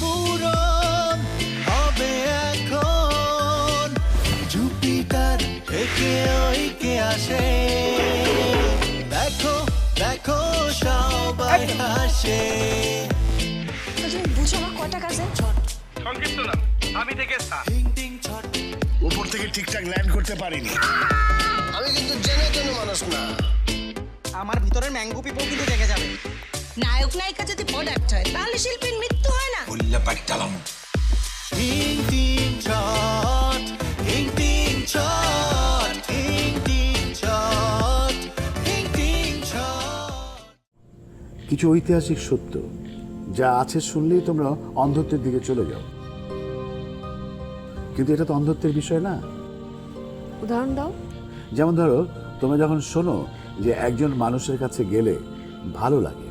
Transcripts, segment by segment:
পূরণ হবে এখন। জুপিটার একে ওইকে আসে। দেখো দেখো সবাই হাসে। বুঝো সংক্ষিপ্ত নাম। আমি থেকে উপর থেকে ঠিকঠাক ল্যান্ড করতে পারিনি। আমি কিন্তু জেনে তেন মানুষ না। আমার ভিতরের ম্যাঙ্গো পিপল কিন্তু দেখে যাবে। নায়ক নায়িকা যদি প্রোডাক্ট হয় তাহলে শিল্পীর মৃত্যু ছট ছট ছট ছট কিছু ঐতিহাসিক সত্য যা আছে শুনলেই তোমরা অন্ধত্বের দিকে চলে যাও। কিন্তু এটা তো অন্ধত্বের বিষয় না। উদাহরণ দাও। যেমন ধরো তোমরা যখন শোনো যে একজন মানুষের কাছে গেলে ভালো লাগে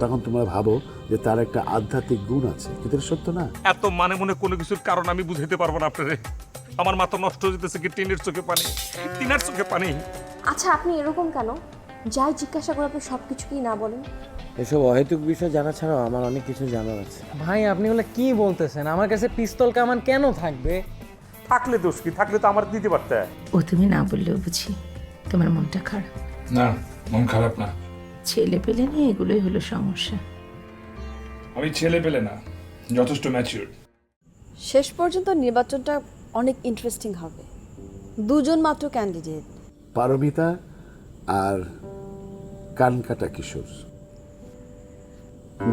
তখন তোমরা ভাবো যে তার একটা আধ্যাত্মিক গুণ আছে। কিন্তু এটা সত্য না? এত মানে মনে কোনো কিছুর কারণ আমি বুঝাইতে পারব না আপনারে। আমার মাথা নষ্ট হয়ে যেতেছে কি টিনের চোখে পানি? টিনার চোখে পানি? আচ্ছা আপনি এরকম কেন? যাই জিজ্ঞাসা করে আপনি সব কিছু কি না বলেন? এসব অহেতুক বিষয় জানা ছাড়াও আমার অনেক কিছু জানার আছে। ভাই আপনি ওগুলো কি বলতেছেন? আমার কাছে পিস্তল কামান কেন থাকবে? থাকলে দোষ কি? থাকলে তো আমার দিতে পারতে। ও তুমি না বললেও বুঝি তোমার মনটা খারাপ। না মন খারাপ না। ছেলে পেলে নিয়ে এগুলোই হলো সমস্যা। আমি ছেলে পেলে না যথেষ্ট ম্যাচিউর শেষ পর্যন্ত নির্বাচনটা অনেক ইন্টারেস্টিং হবে। দুজন মাত্র ক্যান্ডিডেট পারমিতা আর কানকাটা কিশোর।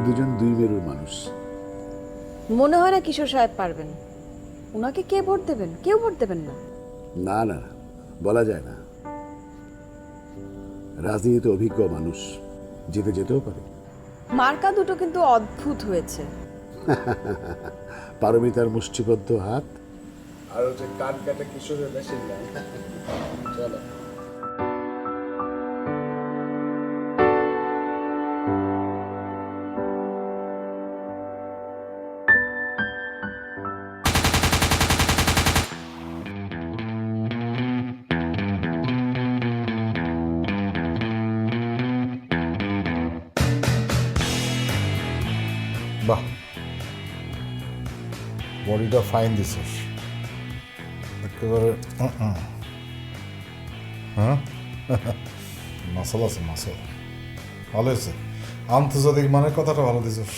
দুজন দুই মেরুর মানুষ। মনে হয় না কিশোর সাহেব পারবেন। ওনাকে কে ভোট দেবেন? কেউ ভোট দেবেন না। না না না, বলা যায় না। রাজনীতিতে অভিজ্ঞ মানুষ জিতে যেতেও পারে। মার্কা দুটো কিন্তু অদ্ভুত হয়েছে। পারমিতার মুষ্টিবদ্ধ হাত। আর হচ্ছে কান কাটা কিশোরের মেশিন চলো। বডিটা ফাইন দিছিস একেবারে। হ্যাঁ? মাসাল আছে মাসাল। ভালো হয়েছে। আন্তর্জাতিক মানের কথাটা ভালো দিছিস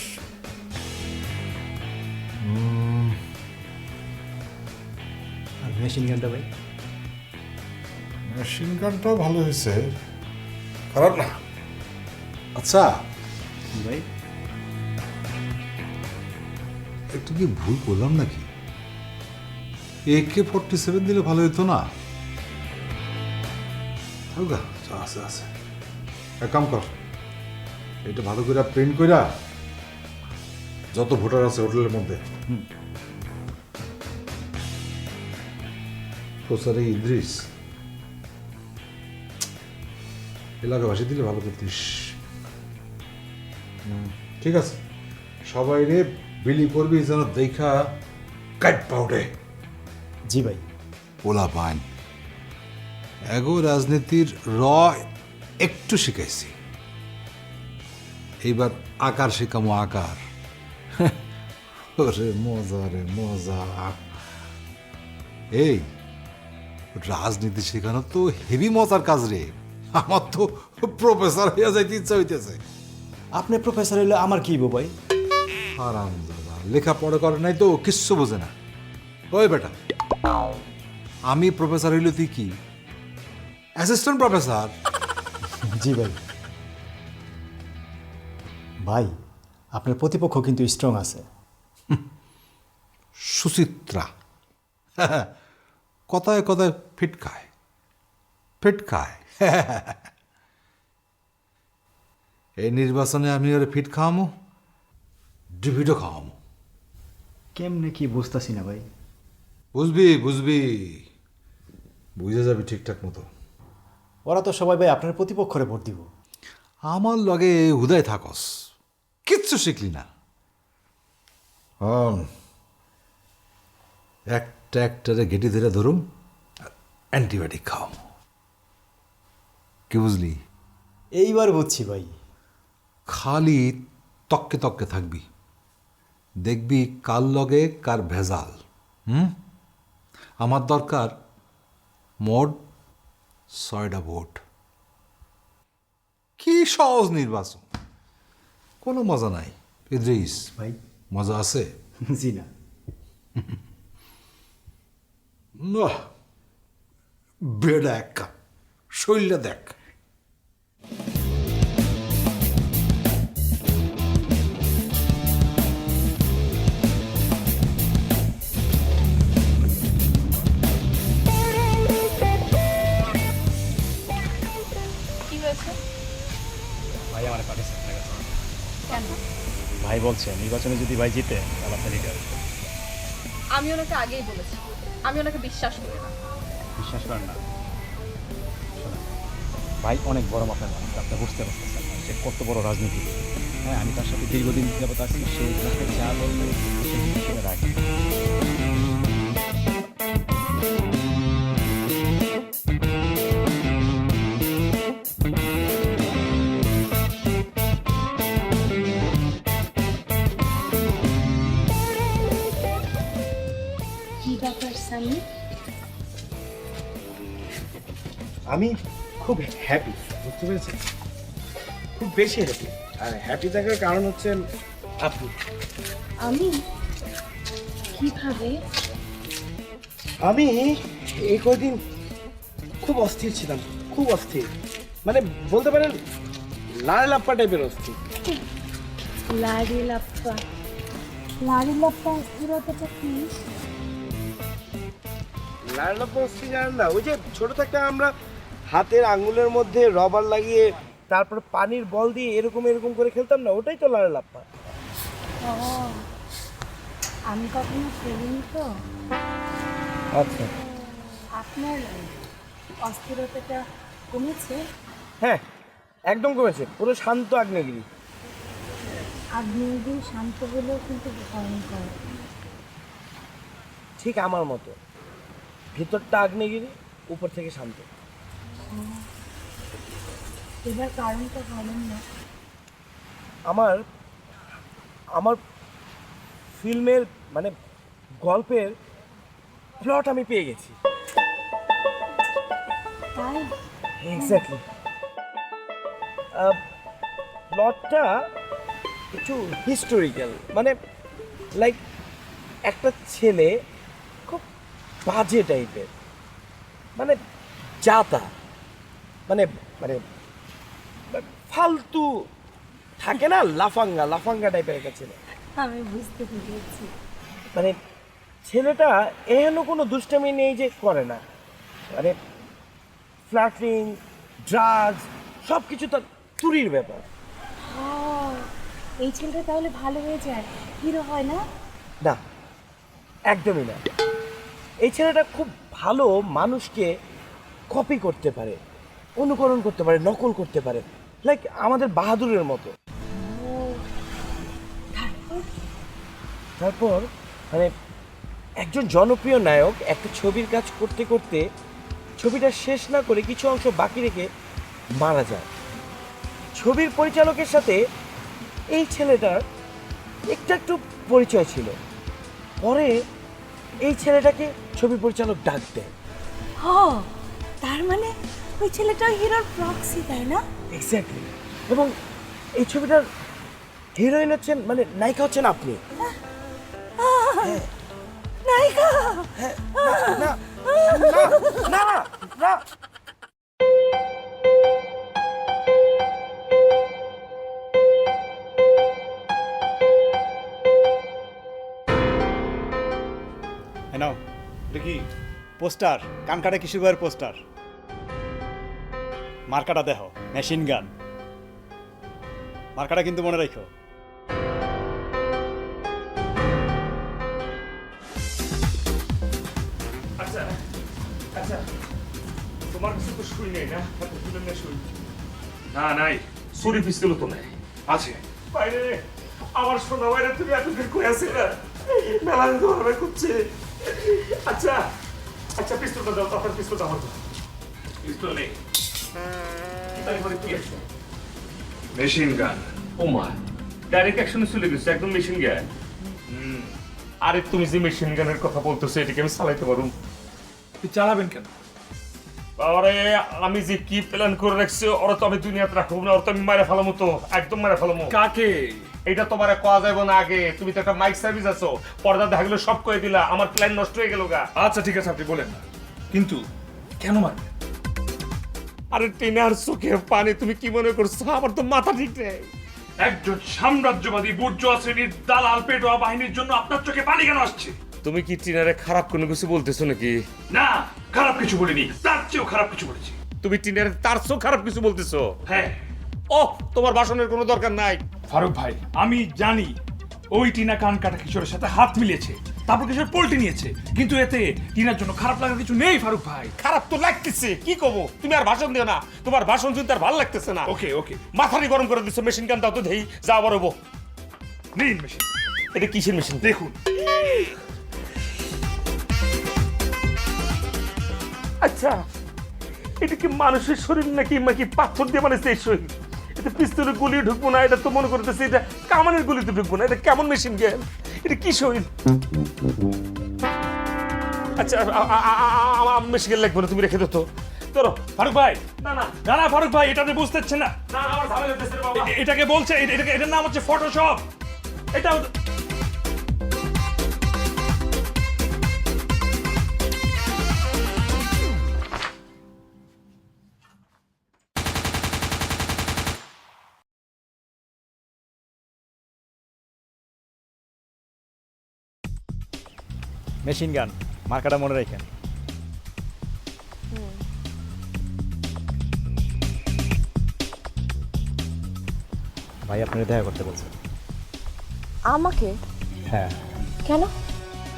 মেশিন গানটা ভাই? মেশিন গানটাও ভালো হয়েছে। খারাপ না। আচ্ছা। ভাই? একটু কি ভুল করলাম নাকি? একে ফোরটি সেভেন দিলে ভালো হতো না। আছে আছে। এক কাম কর, এটা ভালো করে প্রিন্ট কইরা যত ভোটার আছে হোটেলের মধ্যে। প্রচারে ইদ্রিস। এলাকাবাসী দিলে ভালো করতিস। ঠিক আছে। সবাই রে বিলি করবি যেন দেখা কাট পাউডে জি ভাই। ওলা পান এগো রাজনীতির র একটু শিখাইছি। এইবার আকার শেখামো আকার। ওরে মজা রে মজা। এই রাজনীতি শেখানো তো হেভি মজার কাজ রে। আমার তো প্রফেসর হইয়া যাইতে ইচ্ছা হইতেছে। আপনি প্রফেসর হইলে আমার কি ভাই? আরাম লেখাপড়া করে নাই তো কিচ্ছু বোঝে না। ওই বেটা? আমি প্রফেসর হইল তুই কি? অ্যাসিস্ট্যান্ট প্রফেসর জি ভাই। ভাই আপনার প্রতিপক্ষ কিন্তু স্ট্রং আছে। সুচিত্রা। কথায় কথায় ফিট খায়। ফিট খায়। এই নির্বাচনে আমি ওর ফিট খাওয়ামো ডিভিডও খাওয়ামো। কেমনে কি বুঝতেছি না ভাই? বুঝবি বুঝবি। বুঝে যাবি ঠিকঠাক মতো। ওরা তো সবাই ভাই আপনার প্রতিপক্ষরে ভোট দিব। আমার লগে হুদায় থাকস। কিচ্ছু শিখলি না। হন একটা একটারে ঘেটে ধরে ধরুম অ্যান্টিবায়োটিক খাও কি বুঝলি? এইবার বুঝছি ভাই। খালি তককে তককে থাকবি। দেখবি কার লগে কার ভেজাল। হুম? আমার দরকার মোট ছয়টা ভোট। কি সহজ নির্বাচন। কোনো মজা নাই। ইদ্রিস ভাই। মজা আছে? জি না। বেড়া এক কাপ। শৈলটা দেখ। ভাই বলছে নির্বাচনে যদি ভাই জিতে তাহলে আপনার লিডার আমি ওনাকে আগেই বলেছি। আমি ওনাকে বিশ্বাস করি না। বিশ্বাস করেন না? ভাই অনেক বড় মাপের মানুষ আপনি বুঝতে পারতেছেন সে কত বড় রাজনীতি। হ্যাঁ আমি তার সাথে দীর্ঘদিন যাবত আছি সেই যাকে যা বললে সে রাখে। সামি আমি খুব হ্যাপি বুঝতে পেরেছেন? খুব বেশি হ্যাপি আর হ্যাপি থাকার কারণ হচ্ছে আপনি। আমি? কীভাবে? আমি এই কদিন খুব অস্থির ছিলাম খুব অস্থির। মানে বলতে পারেন লাল লাপ্পা টাইপের অস্থির। লাড়ি লাপ্পা। লাড়ি লাপ্পা কি? লাল জানেন না ওই যে ছোট থাকতে আমরা হাতের আঙ্গুলের মধ্যে রবার লাগিয়ে তারপর পানির বল দিয়ে এরকম এরকম করে খেলতাম না ওটাই তো লাল লাপ্পা ও আমি কখনো খেলিনি তো। আচ্ছা। আপনার অস্থিরতাটা কমেছে? হ্যাঁ একদম কমেছে পুরো শান্ত আগ্নেয়গিরি। আগ্নেয়গিরি শান্ত হলেও কিন্তু ভয়ঙ্কর। ঠিক আমার মতো। ভিতরটা আগ্নেয়গিরি উপর থেকে শান্ত। এবার কারণটা বলেন না। আমার আমার ফিল্মের মানে গল্পের প্লট আমি পেয়ে গেছি। এক্স্যাক্টলি প্লটটা একটু হিস্টোরিক্যাল মানে লাইক একটা ছেলে বাজে টাইপের। মানে জাতা মানে মানে ফালতু থাকে না লাফাঙ্গা লাফাঙ্গা টাইপের একটা ছেলে। আমি বুঝতে পেরেছি। মানে ছেলেটা এহেন কোনো দুষ্টামি নেই যে করে না। মানে ফ্ল্যাটিং ড্রাগস সব কিছু তার চুরির ব্যাপার। এই ছেলেটা তাহলে ভালো হয়ে যায়। হিরো হয় না? না একদমই না। এই ছেলেটা খুব ভালো মানুষকে কপি করতে পারে অনুকরণ করতে পারে নকল করতে পারে লাইক আমাদের বাহাদুরের মতো। তারপর মানে একজন জনপ্রিয় নায়ক একটা ছবির কাজ করতে করতে ছবিটা শেষ না করে কিছু অংশ বাকি রেখে মারা যায়। ছবির পরিচালকের সাথে এই ছেলেটার একটু একটু পরিচয় ছিল। পরে এই ছেলেটাকে ছবি পরিচালক ডাক দেয় ও তার মানে ওই ছেলেটা হিরোর প্রক্সি তাই না এক্স্যাক্টলি এবং এই ছবিটার হিরোইন হচ্ছেন মানে নায়িকা হচ্ছেন আপনি নায়িকা না না না না পোস্টার কানকাটা কিশোর ভাইয়ের পোস্টার। মার্কাটা দেখো মেশিন গান। মার্কাটা কিন্তু মনে রাখো। আচ্ছা আচ্ছা তোমার কাছে তো শুই নেই না? না শুই। না নাই সুরি পিস্তল তো নাই। আছে। বাইরে আমার সোনা বাইরে তুমি এতদিন কই মেলা ধরবে করছে আচ্ছা আচ্ছা পিস্তলটা দাও তখন পিস্তলটা আমার পিস্তল নেই। তারপরে কি আছে? Machine gun. ও মা ডাইরেক্ট অ্যাকশনে চলে গেছে একদম মেশিন গান। আরে তুমি যে মেশিন গানের কথা বলতেছো এটাকে আমি চালাইতে পারুম তুই চালাবেন কেন? আরে আমি যে কি প্ল্যান করে রাখছি ওরা তো আমি দুনিয়াতে রাখব না ওরা তো আমি মারে ফেলামো তো একদম মারে ফেলামো। কাকে? এটা তোমার কোয়া যাবে না আগে? তুমি তো একটা মাইক সার্ভিস আছো। পর্দা দেখা গেলো সব কয়ে দিলা। আমার প্ল্যান নষ্ট হয়ে গেল গা। আচ্ছা ঠিক আছে আপনি বলেন না। কিন্তু কেন মারবেন আরে টিনার চোখে পানি তুমি কি মনে করছ? আমার তো মাথা ঠিক নেই। একজন সাম্রাজ্যবাদী বুর্জোয়া শ্রেণির দালাল পেটোয়া বাহিনীর জন্য আপনার চোখে পানি কেন আসছে? তুমি কি টিনারে খারাপ কোনো কিছু বলতেছো নাকি? না খারাপ কিছু বলিনি। তার চেয়েও খারাপ কিছু বলেছি। তুমি টিনারে তার চেয়েও খারাপ কিছু বলতেছো? হ্যাঁ। ও তোমার বাসনের কোনো দরকার নাই। ফারুক ভাই আমি জানি ওই টিনা কান কাটা কিশোরের সাথে হাত মিলিয়েছে তারপর কিশোর পল্টি নিয়েছে কিন্তু এতে টিনার জন্য খারাপ লাগার কিছু নেই ফারুক ভাই। খারাপ তো লাগতেছে কি কব তুমি আর ভাষণ দিও না তোমার ভাষণ শুনতে আর ভালো লাগতেছে না। ওকে ওকে। মাথারি গরম করে দিছো মেশিন গান দাও তো দেই যা আবার হব। নিন মেশিন এটা কিসের মেশিন দেখুন। আচ্ছা এটা কি মানুষের শরীর নাকি নাকি পাথর দিয়ে বানাইছে এই শরীর? এটা পিস্তলের গুলি ঢুকবো না এটা তো মনে করতেছি এটা কামানের গুলিতে ঢুকবো না এটা কেমন মেশিন গেল এটা কি শরীর? আচ্ছা আমার মেশিন লাগবে না তুমি রেখে দো তো। ধরো ফারুক ভাই। না না। না ফারুক ভাই এটা তো বুঝতে পারছেন না। এটাকে বলছে এটাকে এটার নাম হচ্ছে ফটোশপ এটা মেশিন গান মার্কাটা মনে রাখেন। ভাই আপনার দেখা করতে বলছেন। আমাকে? হ্যাঁ। কেন?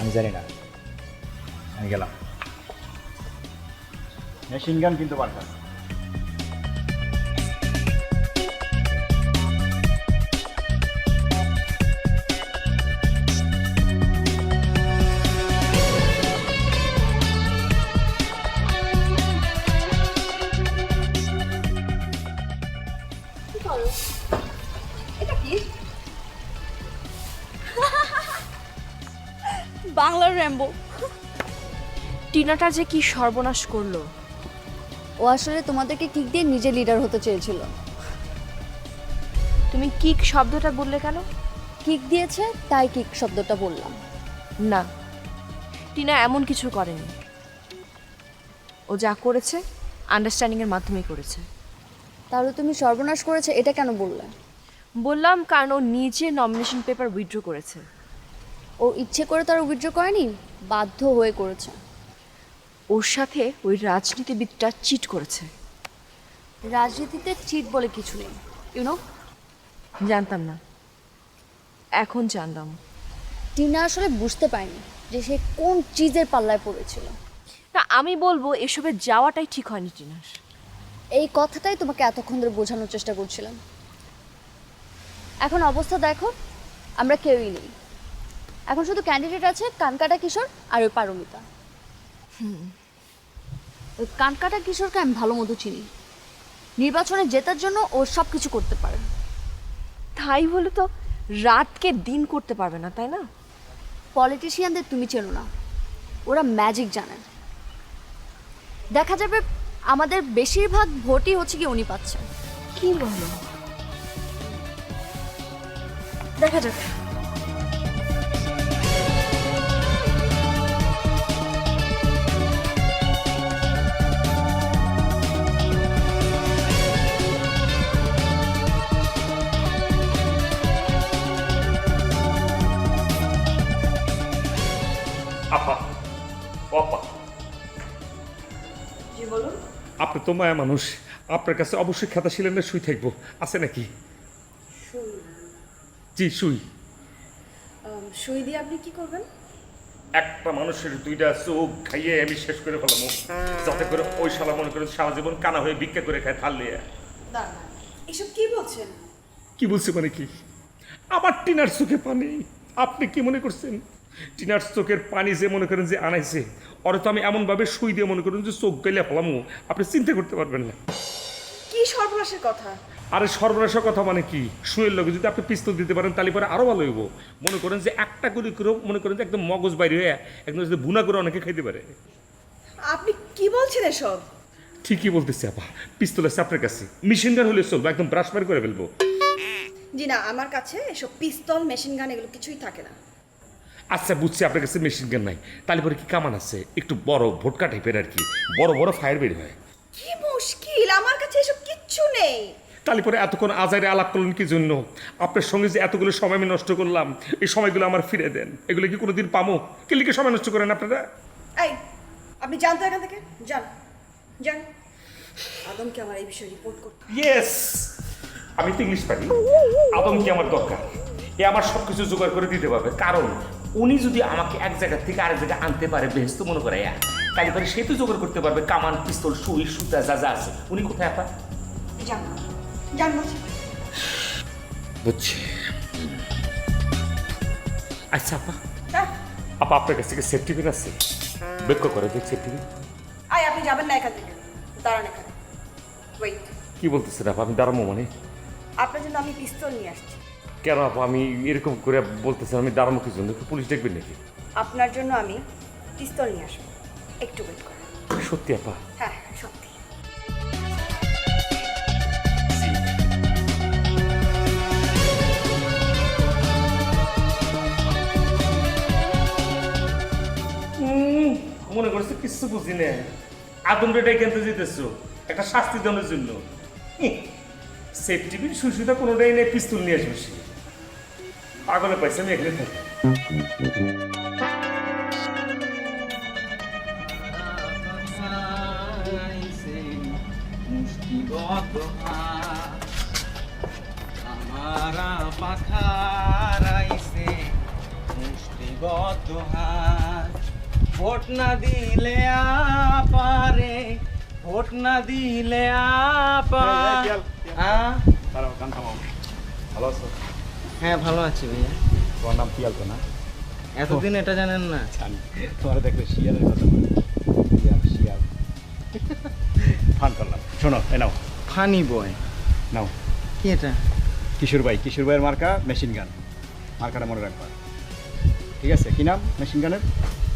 আমি জানি না। আমি গেলাম। মেশিন গান কিন্তু পাল্টা টিনাটা যে কি সর্বনাশ করল? ও আসলে তোমাদেরকে কিক দিয়ে নিজে লিডার হতে চেয়েছিল। তুমি কিক শব্দটা বললে কেন? কিক দিয়েছে তাই কিক শব্দটা বললাম। না টিনা এমন কিছু করেনি। ও যা করেছে আন্ডারস্ট্যান্ডিং এর মাধ্যমেই করেছে। তাহলে তুমি সর্বনাশ করেছে এটা কেন বললে? বললাম কারণ ও নিজে নমিনেশন পেপার উইথড্র করেছে। ও ইচ্ছে করে তার উইথড্র করেনি বাধ্য হয়ে করেছে। ওর সাথে ওই রাজনীতিবিদটা চিট করেছে। রাজনীতিতে চিট বলে কিছু নেই ইউনো জানতাম না। এখন জানলাম। টিনা আসলে বুঝতে পারেনি যে সে কোন চিজের পাল্লায় পড়েছিল। না আমি বলব এসবে যাওয়াটাই ঠিক হয়নি টিনার। এই কথাটাই তোমাকে এতক্ষণ ধরে বোঝানোর চেষ্টা করছিলাম। এখন অবস্থা দেখো আমরা কেউই নেই। এখন শুধু ক্যান্ডিডেট আছে কানকাটা কিশোর আর ওই পারমিতা। ওই কানকাটা কিশোরকে আমি ভালো মতো চিনি। নির্বাচনে জেতার জন্য ও সব কিছু করতে পারে। তাই বলে তো রাতকে দিন করতে পারবে না তাই না? পলিটিশিয়ানদের তুমি চেনো না। ওরা ম্যাজিক জানেন দেখা যাবে আমাদের বেশিরভাগ ভোটই হচ্ছে কি উনি পাচ্ছেন। কি বলো? দেখা যাবে ও আপা আপনি তো মায়া মানুষ। আপনার কাছে অবশ্যই খাতা শিলেন্ডার সুই থাকব। আছে নাকি? জি সুই সুই দিয়ে আপনি কি করবেন? একটা মানুষের দুইটা চোখ খাইয়ে আমি শেষ করে ফেলাম যাতে করে ওই শালা মনে করেন সারা জীবন কানা হয়ে ভিক্ষা করে খায় থাল নিয়ে এসব কি বলছেন? কি বলছে মানে কি? আমার টিনার চোখে পানি। আপনি কি মনে করছেন? টিনার চোখের পানি যে মনে করেন যে আনাইছে ওরা তো আমি এমনভাবে সুই দিয়ে মনে করেন যে চোখ গেলে ফেলামো। আপনি চিন্তা করতে পারবেন না। কি সর্বনাশের কথা? আরে সর্বনাশের কথা মানে কি? শুয়ের লোকে যদি আপনি পিস্তল দিতে পারেন তাহলে পরে আরও ভালো হইব। মনে করেন যে একটা করে করে মনে করেন যে একদম মগজ বাইরে হয়ে একদম যদি বুনা করে অনেকে খাইতে পারে। আপনি কি বলছেন এসব? ঠিকই বলতেছি আপা। পিস্তল আছে আপনার কাছে। মেশিন গান হলে চলবো একদম ব্রাশ মার করে ফেলব। জি না আমার কাছে এসব পিস্তল মেশিন গান এগুলো কিছুই থাকে না। আচ্ছা বুঝছি আপনার কাছে মেশিন গান নাই। তাহলে পরে কি কামান আছে? একটু বড় ভোটকা টাইপের আর কি। বড় বড় ফায়ার বের হয়। কি মুশকিল আমার কাছে এসব কিচ্ছু নেই। তাহলে পরে এতক্ষণ আজারে আলাপ করলেন কি জন্য? আপনার সঙ্গে যে এতগুলো সময় আমি নষ্ট করলাম এই সময়গুলো আমার ফিরে দেন। এগুলো কি কোনোদিন পামো? কে লিখে সময় নষ্ট করেন আপনারা? এই আপনি জানতো এখান থেকে। যান যান। আদমকে আমার এই বিষয়ে রিপোর্ট করতে ইয়েস আমি তো ইংলিশ পারি। আদম কি আমার দরকার। এ আমার সব কিছু জোগাড় করে দিতে পারবে। কারণ উনি যদি আমাকে এক জায়গা থেকে আরেক জায়গায় আনতে পারে বেহস্ত মনে করে ইয়া তাহলে পরে সে তো জোগাড় করতে পারবে কামান পিস্তল সুই সুতা যা যা আছে। উনি কোথায় আপা? বুঝছি। আচ্ছা আপা। হ্যাঁ? আপা আপনার কাছ থেকে সেফটি পিন আছে বেক্য করে দেখ সেফটি পিন আয় আপনি যাবেন না এখান থেকে। দাঁড়ান এখানে। ওয়েট কি বলতেছেন আপা? আমি দাঁড়াবো মানে? আপনার জন্য আমি পিস্তল নিয়ে আসছি। কেন আপা আমি এরকম করে বলতেছেন আমি দাঁড়াবো কি জন্য পুলিশ দেখবেন নাকি? আপনার জন্য আমি পিস্তল নিয়ে আসব। একটু ওয়েট করেন। সত্যি আপা? হ্যাঁ সত্যি। মনে করছে কিছু বুঝি না আদম রেটাই কিনতে যেতেছো একটা শাস্তি দেওয়ার জন্য। সেফটি বিন সুসুতা কোনোটাই নেই পিস্তল নিয়ে আসবে সে। পাগলে পাইছে আমি এখানে থাকি আমারা পাখারাইছে মুষ্টিবদ্ধ হাত ভোট না দিলে আপারে ভোট না দিলে আপা আ? ভালো আছো হ্যাঁ ভালো আছি ভাইয়া। তোমার নাম পিয়াল তো না? এতদিন এটা জানেন না। জানি। তোমার দেখলে শিয়ালের কথা বলে শিয়াল শিয়াল। ফান করলাম। শোনো এ নাও। ফানি বয়। নাও। কি এটা? কিশোর ভাই। কিশোর ভাইয়ের মার্কা মেশিন গান। মার্কাটা মনে রাখবা। ঠিক আছে কি নাম? মেশিন গানের?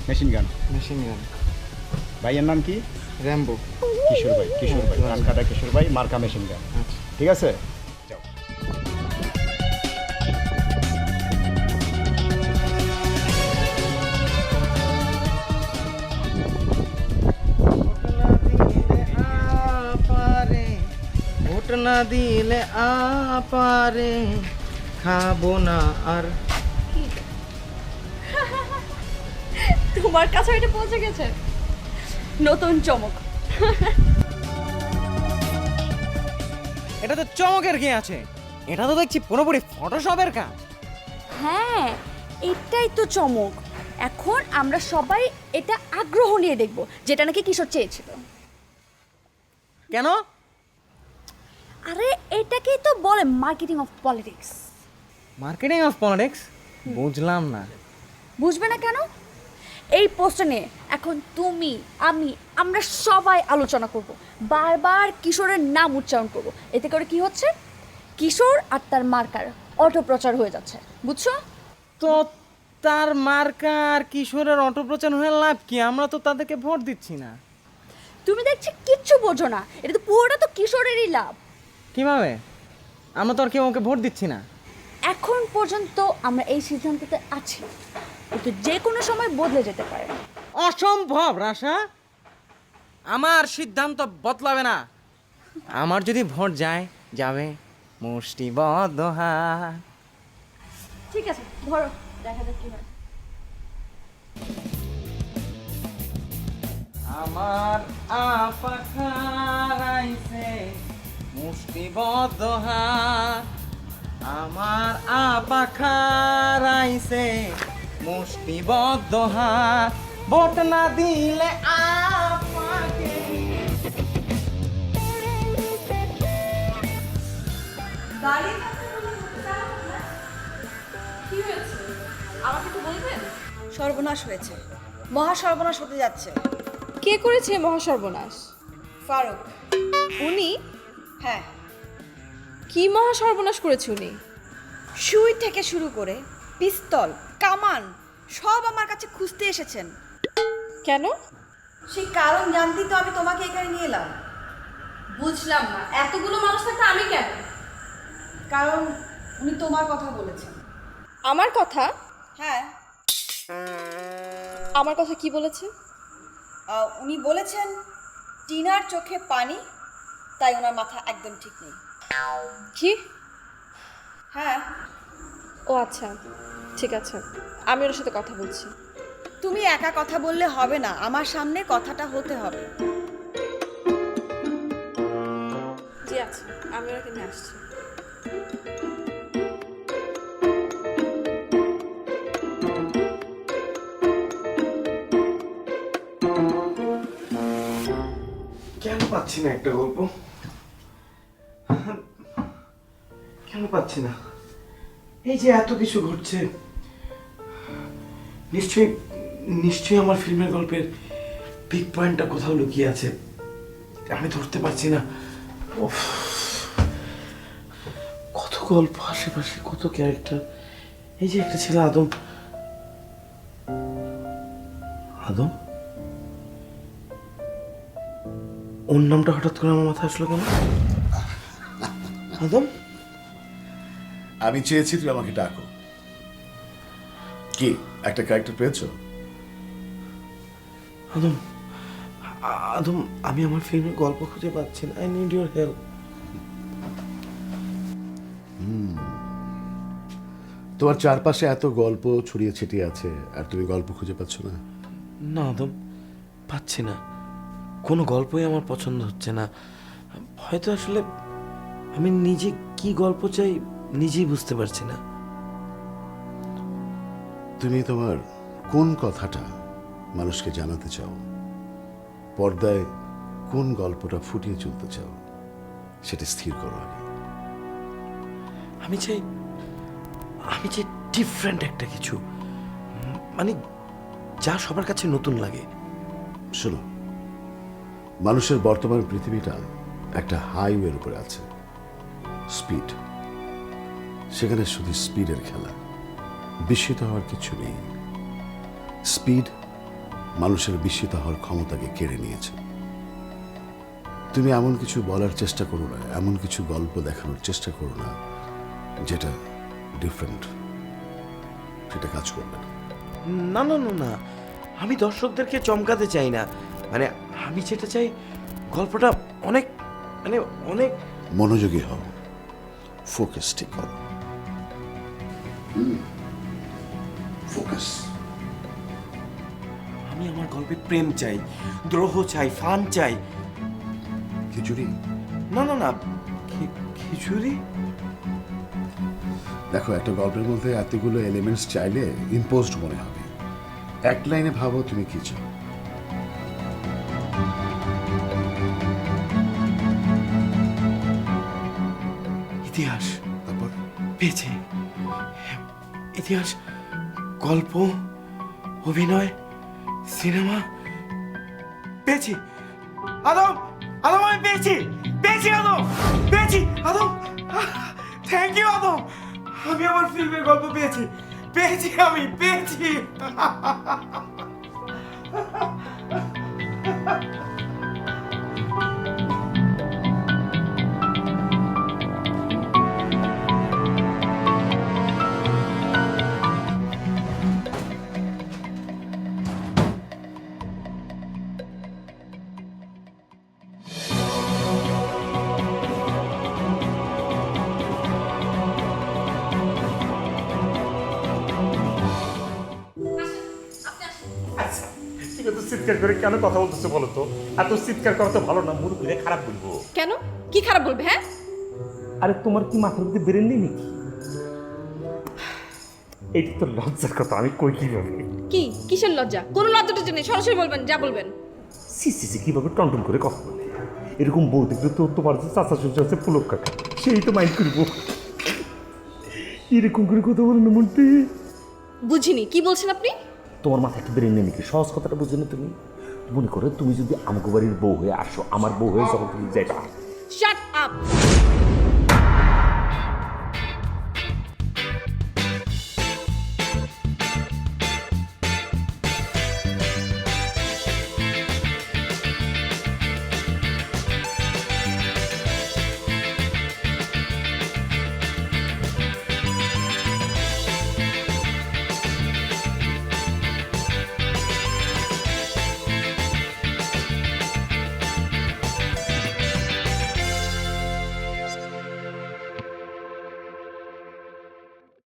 Machine gun. Machine gun. ভাইয়ের নাম কি? র্যাম্বো। কিশোর ভাই কিশোর ভাই। মার্কাটা কিশোর ভাই মার্কা মেশিন গান। ঠিক আছে? না দিলে আপারে খাব না আর। তোমার কাছে এটা পৌঁছে গেছে। নতুন চমক। এটা তো চমকের কি আছে? এটা তো দেখছি পুরোপুরি ফটোশপের কাজ। হ্যাঁ এটাই তো চমক। এখন আমরা সবাই এটা আগ্রহ নিয়ে দেখব যেটা নাকি কিশোর চেয়েছিল। কেন? আরে এটাকেই তো বলে marketing of politics marketing of politics বুঝলাম না। বুঝবে না কেন? এই পোস্টটা নিয়ে এখন তুমি আমি আমরা সবাই আলোচনা করব। বারবার কিশোরের নাম উচ্চারণ করব। এতে করে কি হচ্ছে? কিশোর আর তার মার্কার অটো প্রচার হয়ে যাচ্ছে। বুঝছ? তো তার মার্কার কিশোরের অটোপ্রচার হয়ে লাভ কি? আমরা তো তাদেরকে ভোট দিচ্ছি না। তুমি দেখছি কিচ্ছু বোঝো না। এটা তো পুরোটা তো কিশোরেরই লাভ। কীভাবে? আমরা তো আর কেউ ওকে ভোট দিচ্ছি না। এখন পর্যন্ত আমরা এই সিদ্ধান্ততে আছি। কিন্তু যে কোনো সময় বদলে যেতে পারে। অসম্ভব রাশা। আমার সিদ্ধান্ত বদলাবে না। আমার যদি ভোট যায় যাবে মুষ্টিবদ্ধ হাত ঠিক আছে ধরো দেখা যাক কি হয়। আমার আপা খারাইছে মুষ্টিবদ্ধ হাত আমার আপা খারাইছে। মুষ্টিবদ্ধ হাত ভোট না দিলে আপাকে কি হয়েছে? আমাকে একটু বলবেন? সর্বনাশ হয়েছে। মহা সর্বনাশ হতে যাচ্ছে। কে করেছে মহাসর্বনাশ? ফারুক। উনি হ্যাঁ। কি মহা সর্বনাশ করেছে উনি? সুই থেকে শুরু করে পিস্তল কামান সব আমার কাছে খুঁজতে এসেছেন। কেন? সেই কারণ জানতেই তো আমি তোমাকে এখানে নিয়ে এলাম। বুঝলাম না এতগুলো মানুষ থাকতে আমি কেন? কারণ উনি তোমার কথা বলেছেন। আমার কথা? হ্যাঁ। আমার কথা কি বলেছে উনি বলেছেন টিনার চোখে পানি তাই ওনার মাথা একদম ঠিক নেই। কি? হ্যাঁ। ও আচ্ছা ঠিক আছে। আমি ওর সাথে কথা বলছি। তুমি একা কথা বললে হবে না আমার সামনে কথাটা হতে হবে। জি আচ্ছা আমি ওকে নিয়ে আসছি। পাচ্ছি না একটা গল্প। কেন পাচ্ছি না? এই যে এত কিছু ঘটছে, নিশ্চয়ই নিশ্চয়ই আমার ফিল্মের গল্পের পিক পয়েন্টটা কোথাও লুকিয়ে আছে। আমি ধরতে পারছি না। কত গল্প, আশেপাশে কত ক্যারেক্টার এই যে একটা ছেলে আদম। আদম? ওর নামটা হঠাৎ করে আমার মাথায় আসলো কেন? আদম আমি চেয়েছি তুমি আমাকে ডাকো। কি একটা ক্যারেক্টার পেয়েছ? আদম আদম আমি আমার ফিল্মের গল্প খুঁজে পাচ্ছি না। আই নিড ইউর হেল্প তোমার চারপাশে এত গল্প ছড়িয়ে ছিটিয়ে আছে আর তুমি গল্প খুঁজে পাচ্ছ না? না আদম পাচ্ছি না। কোনো গল্পই আমার পছন্দ হচ্ছে না। হয়তো আসলে আমি নিজে কি গল্প চাই নিজেই বুঝতে পারছি না। তুমি তোমার কোন কথাটা মানুষকে জানাতে চাও? পর্দায় কোন গল্পটা ফুটিয়ে চলতে চাও? সেটা স্থির করো আগে। আমি চাই আমি চাই ডিফারেন্ট একটা কিছু। মানে যা সবার কাছে নতুন লাগে। শোনো মানুষের বর্তমান পৃথিবীটা একটা হাইওয়ের উপরে আছে। স্পিড সেখানে শুধু স্পিডের খেলা। বিস্মিত হওয়ার কিছু নেই। স্পিড মানুষের বিস্মিত হওয়ার ক্ষমতাকে কেড়ে নিয়েছে। তুমি এমন কিছু বলার চেষ্টা করো না, এমন কিছু গল্প দেখানোর চেষ্টা করো না, যেটা ডিফারেন্ট সেটা কাজ করবে না না না না। আমি দর্শকদেরকে চমকাতে চাই না। মানে আমি যেটা চাই গল্পটা অনেক মানে অনেক মনোযোগী হও ফোকাস ঠিক করো। ফোকাস আমি আমার গল্পে প্রেম চাই দ্রোহ চাই ফান চাই। খিচুড়ি? না না না খিচুড়ি? দেখো একটা গল্পের মধ্যে এতগুলো এলিমেন্টস চাইলে ইম্পোজড মনে হবে। এক লাইনে ভাবো তুমি কি চাও। ইতিহাস। তারপর? পেয়েছে। ইতিহাস গল্প অভিনয় সিনেমা পেয়েছি। আদম আদম আমি পেয়েছি। পেয়েছি আদম। পেয়েছি। Adam thank you Adam. আমি আমার ফিল্মের গল্প পেয়েছি। পেয়েছি আমি পেয়েছি। চিৎকার করে কেন কথা বলতেছো বলো তো? এত চিৎকার করা তো ভালো না মুরব্বীরে খারাপ বলব। কেন? কি খারাপ বলবে হ্যাঁ? আরে তোমার কি মাথার মধ্যে বেরেন নেই নাকি? এইটা তো লজ্জার কথা আমি কই কীভাবে? কি? কিসের লজ্জা? কোনো লজ্জাটা নেই সরাসরি বলবেন যা বলবেন। সি সি সি কীভাবে টনটন করে কথা বলে? এরকম বউ দেখলে তো তোমার যে চাচা শ্বশুর আছে পুলক কাকা সেই তো মাইন্ড করব। এরকম করে কথা বলে না বুঝিনি কি বলছেন আপনি? তোমার মাথায় কি বেরেন নাকি সহজ কথাটা বুঝে না তুমি? মনে করো তুমি যদি আমগো বাড়ির বউ হয়ে আসো, আমার বউ হয়ে যখন তুমি যাইবা।